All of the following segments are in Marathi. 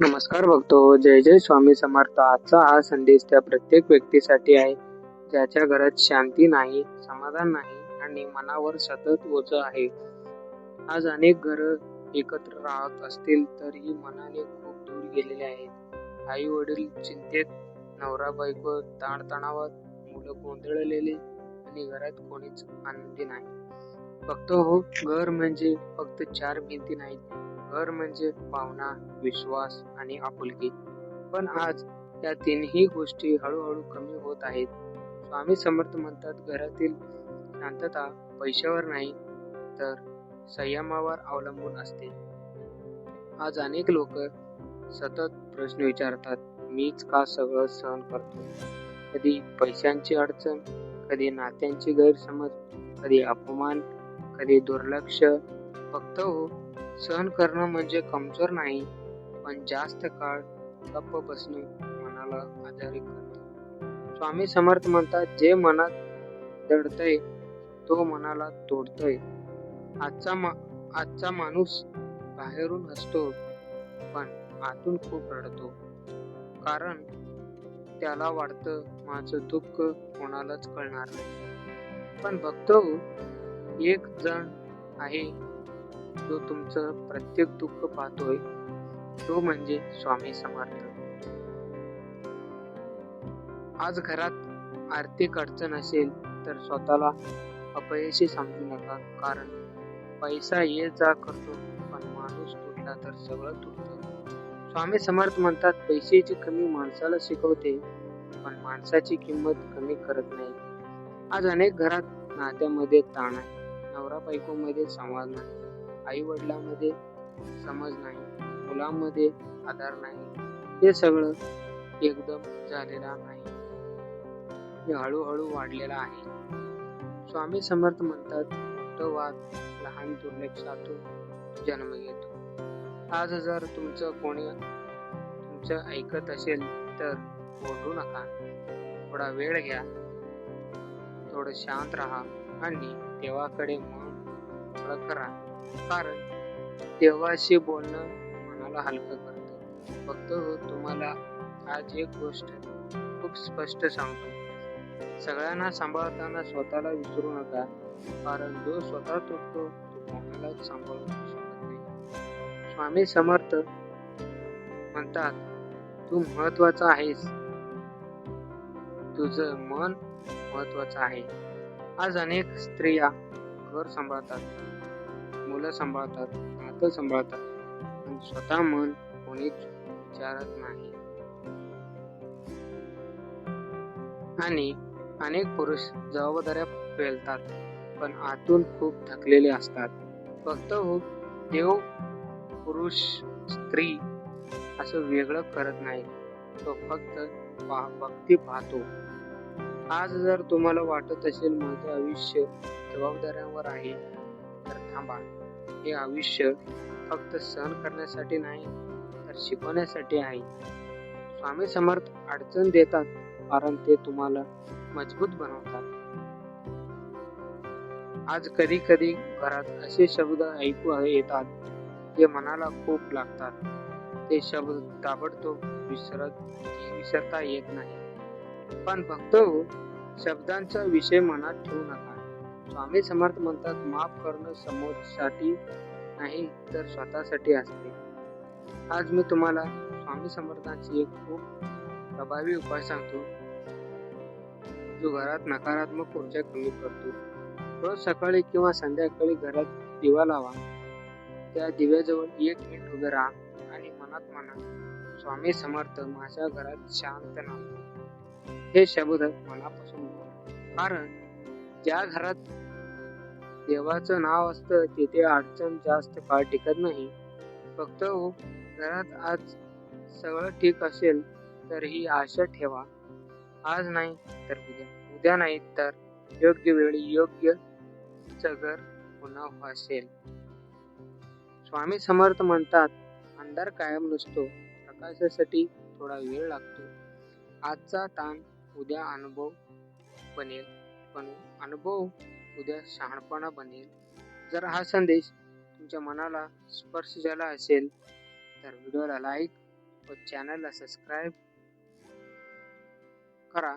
नमस्कार बघतो. जय जय स्वामी समर्थ. आजचा हा संदेश त्या प्रत्येक व्यक्तीसाठी आहे ज्याच्या घरात शांती नाही समाधान नाही आणि मनावर सतत ओझ आहे. आज अनेक घर एकत्र राहत असतील तरीही मनाने खूप दूर गेलेले आहेत. आई वडील चिंतेत नवरा बायको ताणतणावात मुलं गोंधळलेले आणि घरात कोणीच आनंदी नाही. बघतो हो घर म्हणजे फक्त चार भिंती नाहीत घर म्हणजे भावना विश्वास आणि आपुलकी. पण आज या तीनही गोष्टी हळूहळू कमी होत आहेत. स्वामी समर्थ म्हणतात घरातील शांतता पैशावर नाही तर संयमावर अवलंबून असते. आज अनेक लोक सतत प्रश्न विचारतात मीच का सगळं सहन करतो कधी पैशांची अडचण कधी नात्यांची गैरसमज कधी अपमान कधी दुर्लक्ष. फक्त हो सहन करणं म्हणजे कमजोर नाही पण जास्त काळ गप्प बसणं मनाला आजारी करत. स्वामी समर्थ म्हणतात जे मनात दडतय तो मनाला तोडतय. आजचा मा आजचा माणूस बाहेरून हसतो पण आतून खूप रडतो. कारण त्याला वाटतं माझं दुःख कोणालाच कळणार नाही. पण बघतो एक जण आहे जो तुमचं प्रत्येक दुःख पाहतोय तो म्हणजे स्वामी समर्थ. आज घरात आर्थिक अडचण असेल तर स्वतःला अपयशी समजू नका कारण पैसा ये जा करतो पण माणूस तुटला तर सगळं तुटत. स्वामी समर्थ म्हणतात पैशाची कमी माणसाला शिकवते पण माणसाची किंमत कमी करत नाही. आज अनेक घरात नात्यामध्ये ताण आहे नवरा बायकोमध्ये संवाद नाही. आई वडिलांमध्ये समज नाही मुलांमध्ये आधार नाही हे सगळं एकदम झालेलं नाही हे हळूहळू वाढलेलं आहे. स्वामी समर्थ म्हणतात तो वाद लहान दुर्लक्षातून जन्म घेतो. आज जर तुमचं कोणी तुमचं ऐकत असेल तर ओढू नका. थोडा वेळ घ्या. थोडं शांत राहा आणि देवाकडे मन करा. कारण देवाशी बोलणं मनाला हलकं करतं. फक्त तुम्हाला आज एक गोष्ट खूप स्पष्ट सांगतो. सगळ्यांना सांभाळताना स्वतःला विसरू नका कारण जो स्वतः तुटतो तो कोणालाच सांभाळू शकत नाही. स्वामी समर्थ म्हणतात तू महत्त्वाचा आहेस. तुझं मन महत्वाचं आहे. आज अनेक स्त्रिया घर सांभाळतात. मुलं सांभाळतात नातं सांभाळतात. पण स्वतः मन कोणीच विचारत नाही. आणि अनेक पुरुष जबाबदाऱ्या पेलतात पण आतून खूप थकलेले असतात. फक्त हो, देव पुरुष स्त्री असं वेगळं करत नाही. तो फक्त भक्ती पाहतो. आज जर तुम्हाला वाटत असेल माझं आयुष्य जबाबदाऱ्यांवर आहे तर थांबा. हे आयुष्य फक्त सहन करण्यासाठी नाही तर शिकवण्यासाठी आहे. स्वामी समर्थ अडचण देतात कारण ते तुम्हाला मजबूत बनवतात. आज कधी कधी घरात असे शब्द ऐकू येतात जे मनाला खूप लागतात. ते शब्द ताबडतोब विसरत विसरता येत नाही. पण फक्त शब्दांचा विषय मनात ठेवू नका. स्वामी समर्थ म्हणतात माफ करणं समोरसाठी नाही तर स्वतःसाठी असते. आज मी तुम्हाला स्वामी समर्थांची एक खूप प्रभावी उपाय सांगतो जो घरात नकारात्मक ऊर्जा कमी करतो. रोज सकाळी किंवा संध्याकाळी घरात दिवा लावा. त्या दिव्याजवळ एक मिनिट उभे राहा आणि मनात म्हणा स्वामी समर्थ माझ्या घरात शांत नाही हे शब्द मनापासून कारण ज्या घरात देवाचं नाव असतं तिथे अडचण जास्त काळ टिकत नाही. फक्त हो घरात आज सगळं ठीक असेल तर ही आशा ठेवा. आज नाही तर उद्या. उद्या नाही तर योग्य वेळी योग्य घर पुन्हा असेल. स्वामी समर्थ म्हणतात अंधार कायम नसतो प्रकाशासाठी थोडा वेळ लागतो. आजचा ताण उद्या अनुभव बनेल पण अनुभव उद्या शहाणपणा बनेल. जर हा संदेश तुमच्या मनाला स्पर्श झाला असेल तर व्हिडिओला लाईक व चॅनलला सबस्क्राईब करा.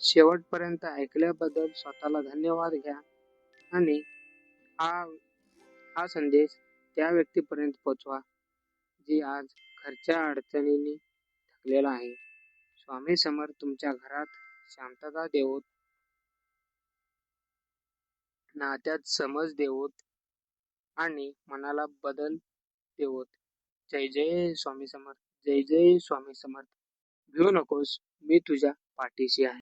शेवटपर्यंत ऐकल्याबद्दल स्वतःला धन्यवाद घ्या आणि हा हा संदेश त्या व्यक्तीपर्यंत पोचवा जी आज घरच्या अडचणींनी थकलेला आहे. स्वामी समर्थ तुमच्या घरात शांतता देऊत नात्यात समज देवोत आणि मनाला बदल देवोत. जय जय स्वामी समर्थ जय जय स्वामी समर्थ. भिऊ नकोस मी तुझ्या पाठीशी आहे.